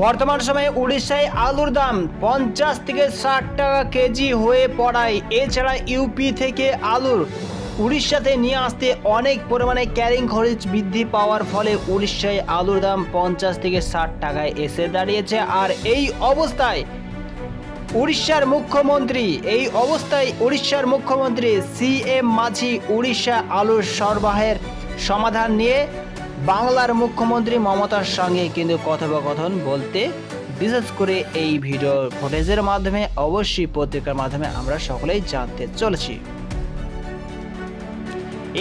বর্তমান সময়ে উড়িষ্যায় আলুর দাম পঞ্চাশ থেকে ষাট টাকা কেজি হয়ে পড়ায়। এছাড়া ইউপি থেকে আলুর উড়িষ্যাতে নিয়ে আসতে অনেক পরিমাণে ক্যারিং খরচ বৃদ্ধি পাওয়ার ফলে উড়িষ্যায় আলুর দাম পঞ্চাশ থেকে ষাট টাকায় এসে দাঁড়িয়েছে। আর এই অবস্থায় উড়িষ্যার মুখ্যমন্ত্রী, এই অবস্থায় উড়িষ্যার মুখ্যমন্ত্রী সি এম মাঝি উড়িষ্যা আলুর সরবরাহের সমাধান নিয়ে বাংলার মুখ্যমন্ত্রী মমতার সঙ্গে কিন্তু কথোপকথন বলতে, বিশেষ করে এই ভিডিও ফুটেজের মাধ্যমে, অবশ্যই পত্রিকার মাধ্যমে আমরা সকলেই জানতে চলেছি।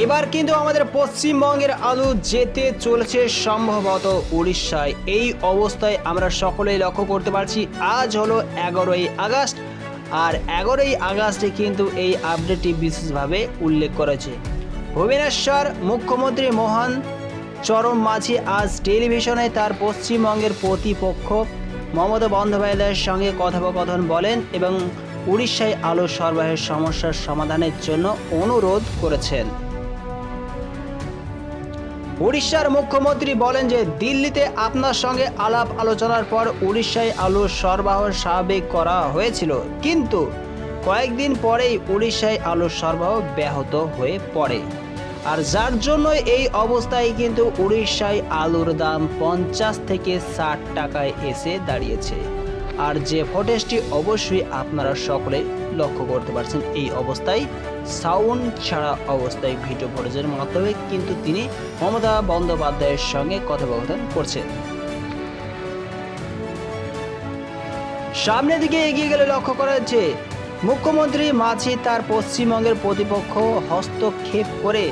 এবার কিন্তু আমাদের পশ্চিমবঙ্গের আলু যেতে চলেছে সম্ভবত উড়িষ্যায়। এই অবস্থায় আমরা সকলেই লক্ষ্য করতে পারছি, আজ হলো এগারোই আগস্ট, আর এগারোই আগস্টে কিন্তু এই আপডেটটি বিশেষভাবে উল্লেখ করেছে। ভুবনেশ্বর মুখ্যমন্ত্রী মোহন চরম মাঝি আজ টেলিভিশনে তার পশ্চিমবঙ্গের প্রতিপক্ষ মমতা বন্দ্যোপাধ্যায়ের সঙ্গে কথোপকথন বলেন এবং উড়িষ্যায় আলো সরবরাহের সমস্যার সমাধানের জন্য অনুরোধ করেছেন। উড়িষ্যার মুখ্যমন্ত্রী বলেন যে দিল্লিতে আপনার সঙ্গে আলাপ আলোচনার পর উড়িষ্যায় আলুর সরবরাহ স্বাভাবিক করা হয়েছিল। কিন্তু কয়েকদিন পরেই উড়িষ্যায় আলুর সরবরাহ ব্যাহত হয়ে পড়ে। আর যার জন্য এই অবস্থায় কিন্তু উড়িষ্যায় আলুর দাম পঞ্চাশ থেকে ষাট টাকায় এসে দাঁড়িয়েছে। আর যে ফটেজটি অবশ্যই আপনারা সকলে লক্ষ্য করতে পারছেন, এই অবস্থায় সাউন্ড ছাড়া অবস্থায় ভিডিও ফটেজের মাধ্যমে কিন্তু তিনি মমতা বন্দ্যোপাধ্যায়ের সঙ্গে কথোপকথন করছেন। সামনের দিকে এগিয়ে গেলে লক্ষ্য করা যাচ্ছে মুখ্যমন্ত্রী মাঝি তার পশ্চিমবঙ্গের প্রতিপক্ষ হস্তক্ষেপ করে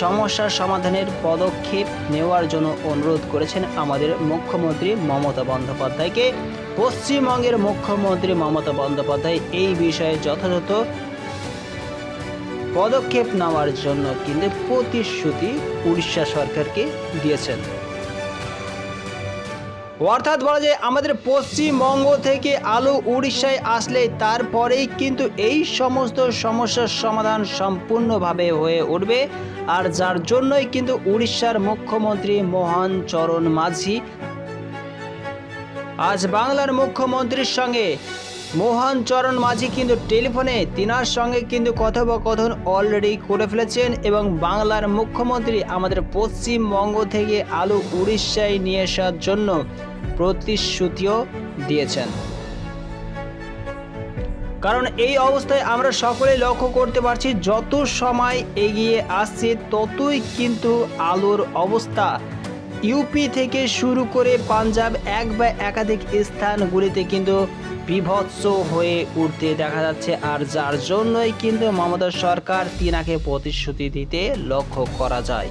সমস্যার সমাধানের পদক্ষেপ নেওয়ার জন্য অনুরোধ করেছেন আমাদের মুখ্যমন্ত্রী মমতা বন্দ্যোপাধ্যায়কে। পশ্চিমবঙ্গের মুখ্যমন্ত্রী মমতা বন্দ্যোপাধ্যায় এই বিষয়ে যথাযথ পদক্ষেপ নেওয়ার জন্য কিন্তু প্রতিশ্রুতি উড়িষ্যা সরকারকে দিয়েছেন। অর্থাৎ বলা যায় আমাদের পশ্চিমবঙ্গ থেকে আলু উড়িষ্যায় আসলে তারপরেই কিন্তু এই সমস্ত সমস্যার সমাধান সম্পূর্ণভাবে হয়ে উঠবে। আর যার জন্যই কিন্তু উড়িষ্যার মুখ্যমন্ত্রী মোহন চরণ মাঝি আজ বাংলার মুখ্যমন্ত্রীর সঙ্গে মোহন, চরণ মাঝি কিন্তু টেলিফোনে তিনার সঙ্গে কিন্তু কথোপকথন অলরেডি করে ফেলেছেন এবং বাংলার মুখ্যমন্ত্রী আমাদের পশ্চিমবঙ্গ থেকে আলু উড়িষ্যায় নিয়ে আসার জন্য প্রতিশ্রুতিও দিয়েছেন। কারণ এই অবস্থায় আমরা সকলে লক্ষ্য করতে পারছি, যত সময় এগিয়ে আসছে ততই কিন্তু আলুর অবস্থা ইউপি থেকে শুরু করে পাঞ্জাব এক বা একাধিক স্থানগুলিতে কিন্তু বিভৎস হয়ে উঠতে দেখা যাচ্ছে। আর যার জন্যই কিন্তু মমতা সরকার তিনাকে প্রতিশ্রুতি দিতে লক্ষ্য করা যায়।